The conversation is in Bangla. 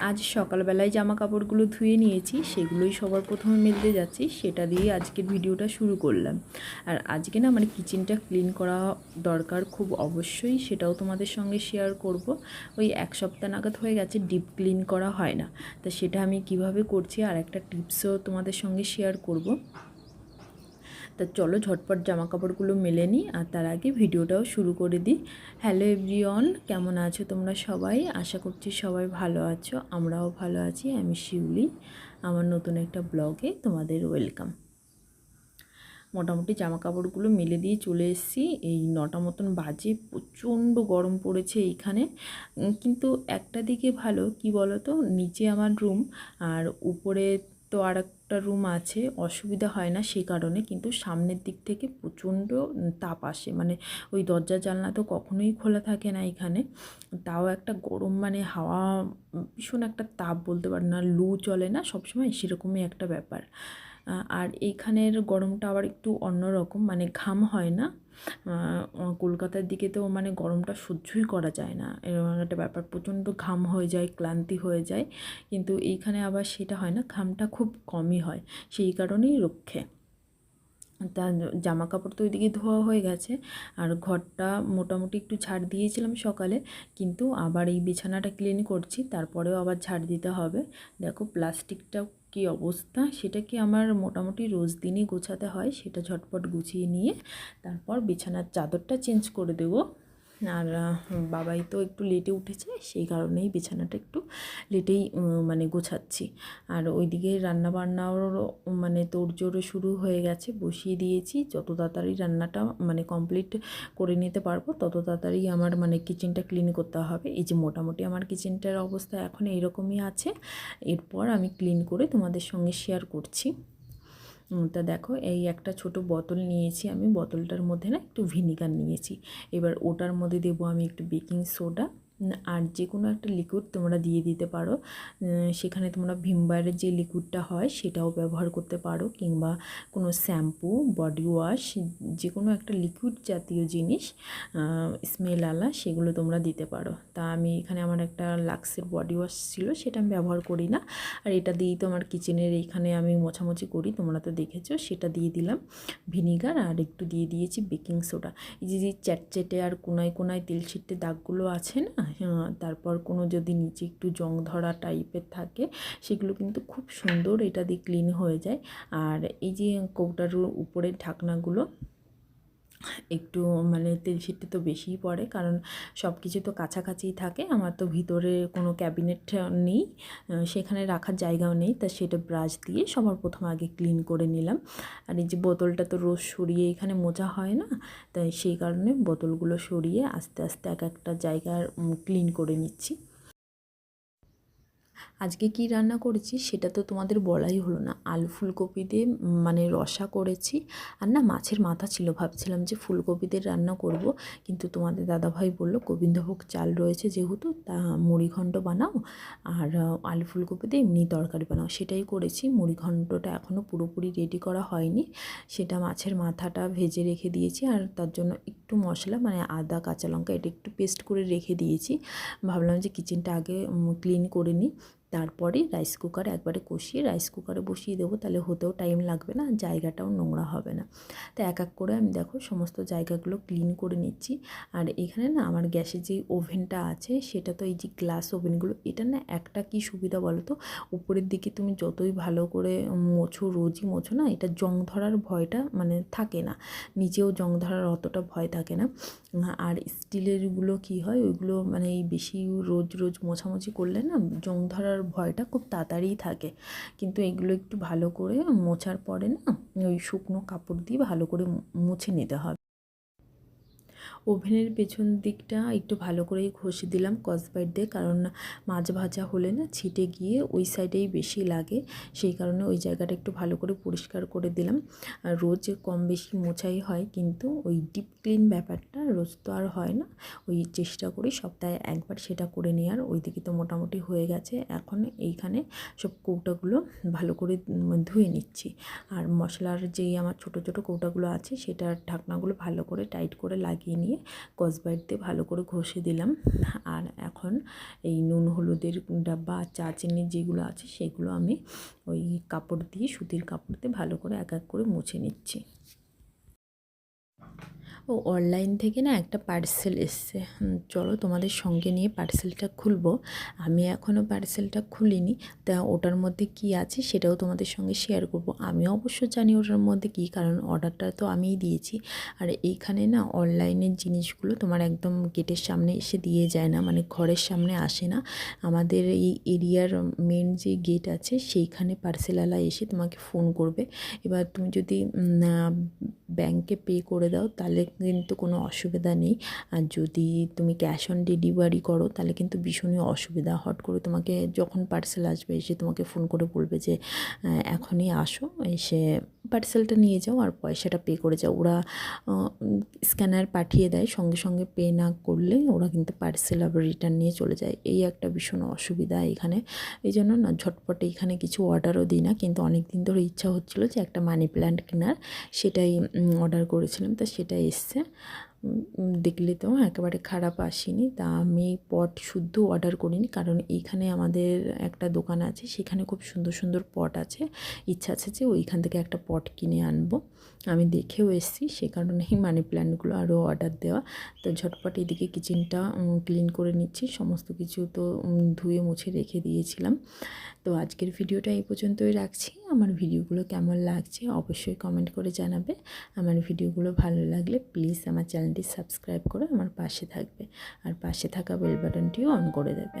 আজ সকালবেলায় জামা কাপড়গুলো ধুয়ে নিয়েছি, সেগুলোই সবার প্রথমে মেলতে যাচ্ছি, সেটা দিয়ে আজকের ভিডিওটা শুরু করলাম। আর আজকে না মানে কিচেনটা ক্লিন করা দরকার খুব অবশ্যই, সেটাও তোমাদের সঙ্গে শেয়ার করব। ওই এক সপ্তাহ নাগাদ হয়ে গেছে, ডিপ ক্লিন করা হয় না। তা সেটা আমি কীভাবে করছি আর একটা টিপসও তোমাদের সঙ্গে শেয়ার করব। তা চলো ঝটপট জামা কাপড়গুলো মেলে নিই আর তার আগে ভিডিওটাও শুরু করে দিই। হ্যালো এভরিওয়ান কেমন আছো তোমরা সবাই? আশা করছি সবাই ভালো আছো, আমরাও ভালো আছি, আমি শিউলি, আমার নতুন একটা ব্লগে তোমাদের ওয়েলকাম। মোটামুটি জামা কাপড়গুলো মেলে দিয়ে চলে এসেছি, এই নটা মতন বাজে, প্রচণ্ড গরম পড়েছে এইখানে। কিন্তু একটা দিকে ভালো, কি বলো তো নিচে আমার রুম আর উপরে তো আর একটা রুম আছে, অসুবিধা হয় না সেই কারণে, কিন্তু সামনের দিক থেকে প্রচণ্ড তাপ আসে। মানে ওই দরজা, জানলা তো কখনোই খোলা থাকে না এখানে। তাও একটা গরম মানে হাওয়া, ভীষণ একটা তাপ বলতে পারে না, লু চলে না, সবসময় সেরকমই একটা ব্যাপার। আর এইখানের গরমটা আবার একটু অন্যরকম মানে ঘাম হয় না। কলকাতার দিকে তো মানে গরমটা সহ্যই করা যায় না। এরকম একটা ব্যাপার, প্রচণ্ড ঘাম হয়ে যায়, ক্লান্তি হয়ে যায়। কিন্তু এইখানে আবার সেটা হয় না, ঘামটা খুব কমই হয়, সেই কারণেই রক্ষে। তা জামা কাপড় তো ওইদিকে ধোয়া হয়ে গেছে, আর ঘরটা মোটামুটি একটু ঝাড় দিয়েছিলাম সকালে, কিন্তু আবার এই বিছানাটা ক্লিন করছি, তারপরেও আবার ঝাড় দিতে হবে। দেখো, প্লাস্টিকটাও কি অবস্থা? সেটা কি আমার মোটামুটি রোজ দিনই গোছাতে হয়? সেটা ঝটপট গুছিয়ে নিয়ে তারপর বিছানার চাদরটা চেঞ্জ করে দেবো। আর বাবাই তো একটু লেটে উঠেছে, সেই কারণেই বিছানাটা একটু লেটেই মানে গোছাচ্ছি। আর ওইদিকে রান্নাবান্নারও মানে তোড়জোড়ো শুরু হয়ে গেছে, বসিয়ে দিয়েছি। যত তাড়াতাড়ি রান্নাটা মানে কমপ্লিট করে নিতে পারব, তত তাড়াতাড়ি আমার মানে কিচেনটা ক্লিন করতে হবে। এই যে মোটামুটি আমার কিচেনটার অবস্থা এখন এইরকমই আছে। এরপর আমি ক্লিন করে তোমাদের সঙ্গে শেয়ার করছি। তা দেখো, এই একটা ছোট বোতল নিয়েছি আমি। বোতলটার মধ্যে না একটু ভিনিগার নিয়েছি। এবার ওটার মধ্যে দেবো আমি একটু বেকিং সোডা। আর যে কোনো একটা লিকুইড তোমরা দিয়ে দিতে পারো। সেখানে তোমরা ভিমবারের যে লিকুইডটা হয়, সেটাও ব্যবহার করতে পারো। কিংবা কোনো শ্যাম্পু বডি ওয়াশ যে কোনো একটা লিকুইড জাতীয় জিনিস স্মেল আলা, সেগুলো তোমরা দিতে পারো। তা আমি এখানে আমার একটা লাক্সের বডি ওয়াশ ছিল, সেটা আমি ব্যবহার করি না। আর এটা দিয়েই তো আমার কিচেনের এইখানে আমি মোছামুছি করি, তোমরা তো দেখেছ, সেটা দিয়ে দিলাম ভিনিগার আর একটু দিয়ে দিয়েছি বেকিং সোডা এই যে চ্যাটচ্যাটে আর কোনায় কোনায় তেল ছিটে দাগগুলো আছে না তারপর কোনো যদি নিচে একটু জং ধরা টাইপের থাকে, সেগুলো কিন্তু খুব সুন্দর এটা দিয়ে ক্লিন হয়ে যায়। আর এই যে কৌটার উপরের ঢাকনাগুলো একটু মানে তেল ছিটে তো বেশিই পড়ে, কারণ সব কিছু তো কাছাকাছিই থাকে, আমার তো ভিতরে কোনো ক্যাবিনেট নেই সেখানে রাখার জায়গাও নেই, তা সেটা ব্রাশ দিয়ে সবার প্রথম আগে ক্লিন করে নিলাম। আর এই যে বোতলটা তো রোজ সরিয়ে এখানে মোজা হয় না, তাই সেই কারণে বোতলগুলো সরিয়ে আস্তে আস্তে এক একটা জায়গার ক্লিন করে নিচ্ছি। আজকে কি রান্না করেছি সেটা তো তোমাদের বলাই হলো না। আলু ফুলকপি দিয়ে মানে রসা করেছি। আর না মাছের মাথা ছিল, ভাবছিলাম যে ফুলকপি দিয়ে রান্না করব। কিন্তু তোমাদের দাদাভাই বলল, গোবিন্দভোগ চাল রয়েছে যেহেতু, তা মুড়িঘণ্ট বানাও। আর আলু ফুলকপি দিয়ে এমনি তরকারি বানাও। সেটাই করেছি। মুড়িঘণ্টটা এখনও পুরোপুরি রেডি করা হয়নি। সেটা মাছের মাথাটা ভেজে রেখে দিয়েছি। আর তার জন্য একটু মশলা মানে আদা, কাঁচা লঙ্কা, এটা একটু পেস্ট করে রেখে দিয়েছি। ভাবলাম যে কিচেনটা আগে ক্লিন করে নিই। তারপরে রাইস কুকারে একবারে কষিয়ে রাইস কুকারে বসিয়ে দেবো, তাহলে হতেও টাইম লাগবে না জায়গাটাও নোংরা হবে না। তো এক এক করে আমি দেখো সমস্ত জায়গাগুলো ক্লিন করে নিচ্ছি। আর এখানে না আমার গ্যাসের যে ওভেনটা আছে, সেটা তো এই যে গ্লাস ওভেনগুলো এটা না একটা কি সুবিধা বলো তো উপরের দিকে তুমি যতই ভালো করে মোছো, রোজই মোছো না, এটা জং ধরার ভয়টা মানে থাকে না। নিচেও জং ধরার অতটা ভয় থাকে না। আর স্টিলেরগুলো কি হয়, ওইগুলো মানে এই বেশি রোজ রোজ মোছামুছি করলে না জং ধরার ভয়টা খুব তাড়াতাড়িই থাকে। কিন্তু এগুলো একটু ভালো করে মোছার পরে না, ওই শুকনো কাপড় দিয়ে ভালো করে মুছে নিতে হবে। ওভেনের পেছন দিকটা একটু ভালো করেই ঘষে দিলাম কসবাইট দিয়ে। কারণ মাছ ভাজা হলে না ছিটে গিয়ে ওই সাইডেই বেশি লাগে, সেই কারণে ওই জায়গাটা একটু ভালো করে পরিষ্কার করে দিলাম। আর রোজ কম বেশি মোছাই হয়, কিন্তু ওই ডিপ ক্লিন ব্যাপারটা রোজ তো আর হয় না। ওই চেষ্টা করি সপ্তাহে একবার সেটা করে নেওয়ার ওই দিকে তো মোটামুটি হয়ে গেছে। এখন এইখানে সব কৌটাগুলো ভালো করে ধুয়ে নিচ্ছি। আর মশলার যেই আমার ছোট ছোট কৌটাগুলো আছে, সেটার ঢাকনাগুলো ভালো করে টাইট করে লাগিয়ে নিয়ে নিয়ে কসবাইট দিয়ে ভালো করে ঘষে দিলাম। আর এখন এই নুন, হলুদের ডাব্বা, চা, চিনি যেগুলো আছে সেগুলো আমি ওই কাপড় দিয়ে, সুতির কাপড়তে ভালো করে এক এক করে মুছে নিচ্ছি। ও অনলাইন থেকে না একটা পার্সেল এসছে। চলো তোমাদের সঙ্গে নিয়ে পার্সেলটা খুলবো। আমি এখনও পার্সেলটা খুলিনি। তা ওটার মধ্যে কি আছে সেটাও তোমাদের সঙ্গে শেয়ার করব। আমি অবশ্য জানি ওটার মধ্যে কী, কারণ অর্ডারটা তো আমিই দিয়েছি। আর এইখানে না অনলাইনের জিনিসগুলো তোমার একদম গেটের সামনে এসে দিয়ে যায় না মানে ঘরের সামনে আসে না। আমাদের এই এরিয়ার মেন যে গেট আছে সেইখানে পার্সেলওয়ালা এসে তোমাকে ফোন করবে। এবার তুমি যদি ব্যাংকে পে করে দাও, তাহলে কিন্তু কোনো অসুবিধা নেই। আর যদি তুমি ক্যাশ অন ডেলিভারি করো, তাহলে কিন্তু ভীষণই অসুবিধা। হট করে তোমাকে যখন পার্সেল আসবে এসে তোমাকে ফোন করে বলবে যে এখনই আসো। এসে পার্সেলটা নিয়ে যাও আর পয়সাটা পে করে যাও। ওরা স্ক্যানার পাঠিয়ে দেয়, সঙ্গে সঙ্গে পে না করলে ওরা কিন্তু পার্সেল আবার রিটার্ন নিয়ে চলে যায়। এই একটা ভীষণ অসুবিধা এখানে। এই জন্য না, ঝটপটে এখানে কিছু অর্ডারও দিই না, কিন্তু অনেক দিন ধরে ইচ্ছা হচ্ছিল যে একটা মানি প্ল্যান্ট কেনার। সেটাই অর্ডার করেছিলাম, তা সেটা এসছে। দেখলে তো একেবারে খারাপ আসেনি। তা আমি পট শুদ্ধ অর্ডার করিনি, কারণ এইখানে আমাদের একটা দোকান আছে, সেখানে খুব সুন্দর সুন্দর পট আছে। ইচ্ছা আছে যে ওইখান থেকে একটা পট কিনে আনব। আমি দেখেও এসেছি, সে কারণেই মানি প্ল্যান্টগুলো আরও অর্ডার দেওয়া। তো ঝটপট এদিকে কিচেনটা ক্লিন করে নিচ্ছি। সমস্ত কিছু তো ধুয়ে মুছে রেখে দিয়েছিলাম। তো আজকের ভিডিওটা এই পর্যন্তই রাখছি। আমার ভিডিওগুলো কেমন লাগছে অবশ্যই কমেন্ট করে জানাবে। আমার ভিডিওগুলো ভালো লাগলে প্লিজ আমার চ্যানেলটি সাবস্ক্রাইব করে আমার পাশে থাকবে। আর পাশে থাকা বেল বাটনটিও অন করে দেবে।